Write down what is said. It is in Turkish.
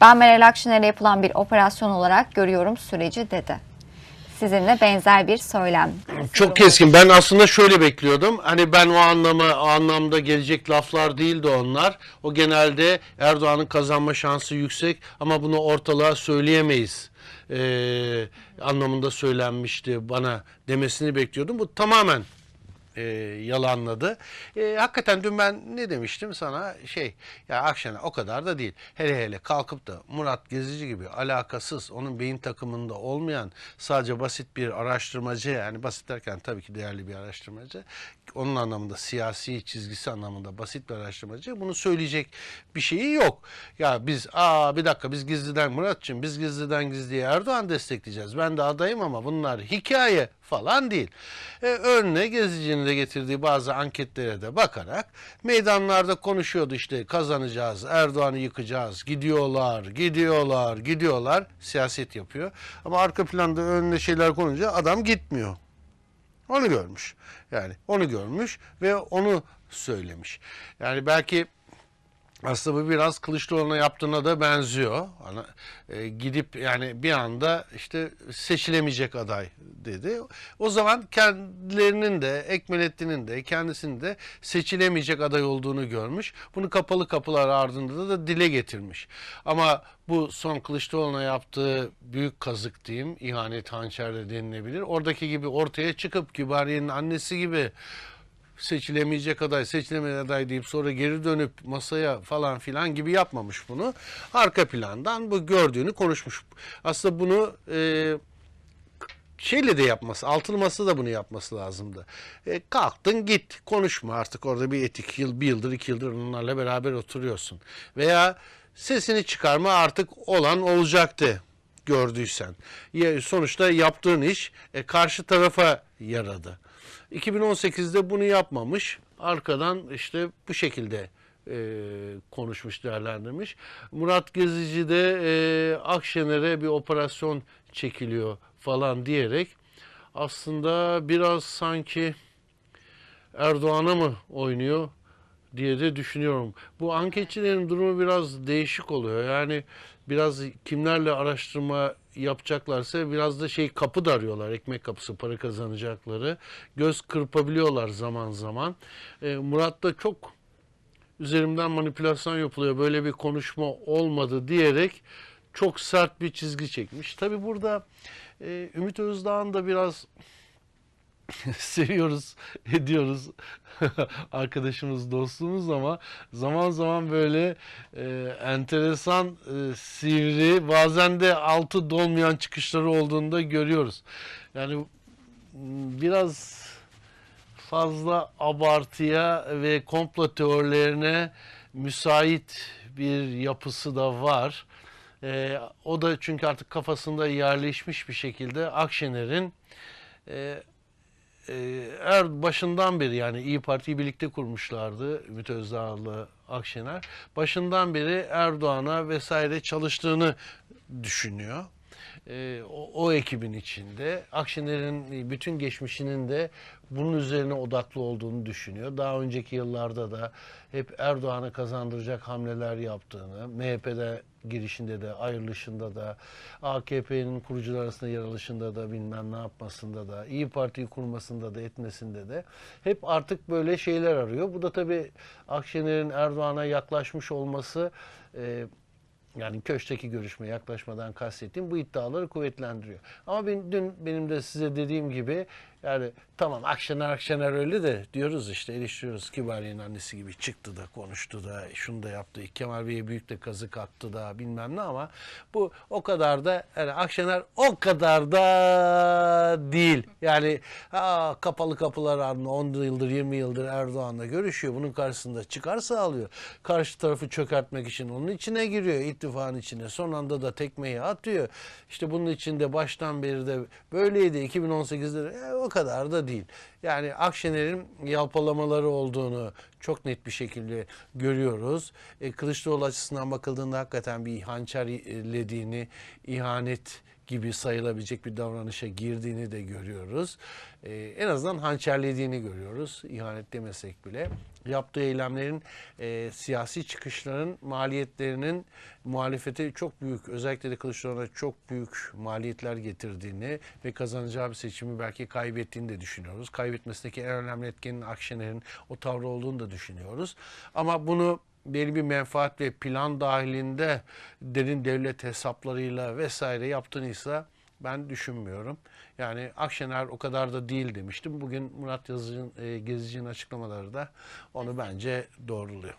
Ben Meral Akşener'e yapılan bir operasyon olarak görüyorum süreci dedi. Sizinle benzer bir söylem. Çok keskin. Ben aslında şöyle bekliyordum. Hani ben o anlama o anlamda gelecek laflar değildi onlar. O genelde Erdoğan'ın kazanma şansı yüksek ama bunu ortalığa söyleyemeyiz. Ee, anlamında söylenmişti bana demesini bekliyordum. Bu tamamen e, yalanladı. E, hakikaten dün ben ne demiştim sana şey ya Akşener o kadar da değil. Hele hele kalkıp da Murat Gezici gibi alakasız onun beyin takımında olmayan sadece basit bir araştırmacı yani basit derken tabii ki değerli bir araştırmacı onun anlamında siyasi çizgisi anlamında basit bir araştırmacı bunu söyleyecek bir şeyi yok. Ya biz aa bir dakika biz gizliden Muratçım biz gizliden gizliye Erdoğan destekleyeceğiz. Ben de adayım ama bunlar hikaye falan değil. E, önüne gezicinin de getirdiği bazı anketlere de bakarak meydanlarda konuşuyordu işte kazanacağız, Erdoğan'ı yıkacağız, gidiyorlar, gidiyorlar, gidiyorlar, siyaset yapıyor. Ama arka planda önüne şeyler konunca adam gitmiyor. Onu görmüş. Yani onu görmüş ve onu söylemiş. Yani belki aslında bu biraz Kılıçdaroğlu'na yaptığına da benziyor. Hani, e, gidip yani bir anda işte seçilemeyecek aday dedi. O zaman kendilerinin de Ekmelettin'in de kendisinin de seçilemeyecek aday olduğunu görmüş. Bunu kapalı kapılar ardında da dile getirmiş. Ama bu son Kılıçdaroğlu'na yaptığı büyük kazık diyeyim, ihanet hançerle denilebilir. Oradaki gibi ortaya çıkıp Kibariye'nin annesi gibi seçilemeyecek aday, seçilemeyecek aday deyip sonra geri dönüp masaya falan filan gibi yapmamış bunu. Arka plandan bu gördüğünü konuşmuş. Aslında bunu e, şeyle de yapması, altılı masa da bunu yapması lazımdı. E, kalktın git konuşma artık orada bir etik yıl, bir yıldır iki yıldır onlarla beraber oturuyorsun. Veya sesini çıkarma artık olan olacaktı gördüysen. Sonuçta yaptığın iş e, karşı tarafa yaradı. 2018'de bunu yapmamış. Arkadan işte bu şekilde e, konuşmuş, değerlendirmiş. Murat Gezici de e, Akşener'e bir operasyon çekiliyor falan diyerek aslında biraz sanki Erdoğan'a mı oynuyor diye de düşünüyorum. Bu anketçilerin durumu biraz değişik oluyor. Yani biraz kimlerle araştırma yapacaklarsa biraz da şey kapı da arıyorlar. Ekmek kapısı para kazanacakları. Göz kırpabiliyorlar zaman zaman. E, Murat da çok üzerimden manipülasyon yapılıyor. Böyle bir konuşma olmadı diyerek çok sert bir çizgi çekmiş. Tabi burada e, Ümit Özdağ'ın da biraz seviyoruz, ediyoruz. Arkadaşımız, dostumuz ama zaman zaman böyle e, enteresan, e, sivri, bazen de altı dolmayan çıkışları olduğunu da görüyoruz. Yani biraz fazla abartıya ve komplo teorilerine müsait bir yapısı da var. E, o da çünkü artık kafasında yerleşmiş bir şekilde Akşener'in e, er başından beri yani İyi Parti'yi birlikte kurmuşlardı Ümit Özdağ'la Akşener. Başından beri Erdoğan'a vesaire çalıştığını düşünüyor. E, o, o ekibin içinde Akşener'in bütün geçmişinin de bunun üzerine odaklı olduğunu düşünüyor. Daha önceki yıllarda da hep Erdoğan'a kazandıracak hamleler yaptığını, MHP'de girişinde de, ayrılışında da, AKP'nin kurucular arasında yer alışında da, bilmem ne yapmasında da, İyi Parti'yi kurmasında da, etmesinde de hep artık böyle şeyler arıyor. Bu da tabii Akşener'in Erdoğan'a yaklaşmış olması e, yani köşkteki görüşme yaklaşmadan kastettiğim bu iddiaları kuvvetlendiriyor. Ama ben, dün benim de size dediğim gibi yani tamam Akşener Akşener öyle de diyoruz işte eleştiriyoruz Kibariye'nin annesi gibi çıktı da konuştu da şunu da yaptı. Kemal Bey'e büyük de kazık attı da bilmem ne ama bu o kadar da yani Akşener o kadar da değil. Yani aa, kapalı kapılar ardında 10 yıldır 20 yıldır Erdoğan'la görüşüyor. Bunun karşısında çıkarsa alıyor. Karşı tarafı çökertmek için onun içine giriyor ittifakın içine. Son anda da tekmeyi atıyor. İşte bunun içinde baştan beri de böyleydi 2018'de de, e, o kadar da değil. Yani Akşener'in yalpalamaları olduğunu çok net bir şekilde görüyoruz. E, Kılıçdaroğlu açısından bakıldığında hakikaten bir hançerlediğini, ihanet gibi sayılabilecek bir davranışa girdiğini de görüyoruz. E, en azından hançerlediğini görüyoruz. İhanet demesek bile. Yaptığı eylemlerin e, siyasi çıkışların maliyetlerinin muhalefete çok büyük özellikle de Kılıçdaroğlu'na çok büyük maliyetler getirdiğini ve kazanacağı bir seçimi belki kaybettiğini de düşünüyoruz. Kaybetmesindeki en önemli etkenin Akşener'in o tavrı olduğunu da düşünüyoruz. Ama bunu belli bir menfaat ve plan dahilinde derin devlet hesaplarıyla vesaire yaptığınıysa ben düşünmüyorum. Yani Akşener o kadar da değil demiştim. Bugün Murat Yazıcı'nın, e, Gezici'nin açıklamaları da onu bence doğruluyor.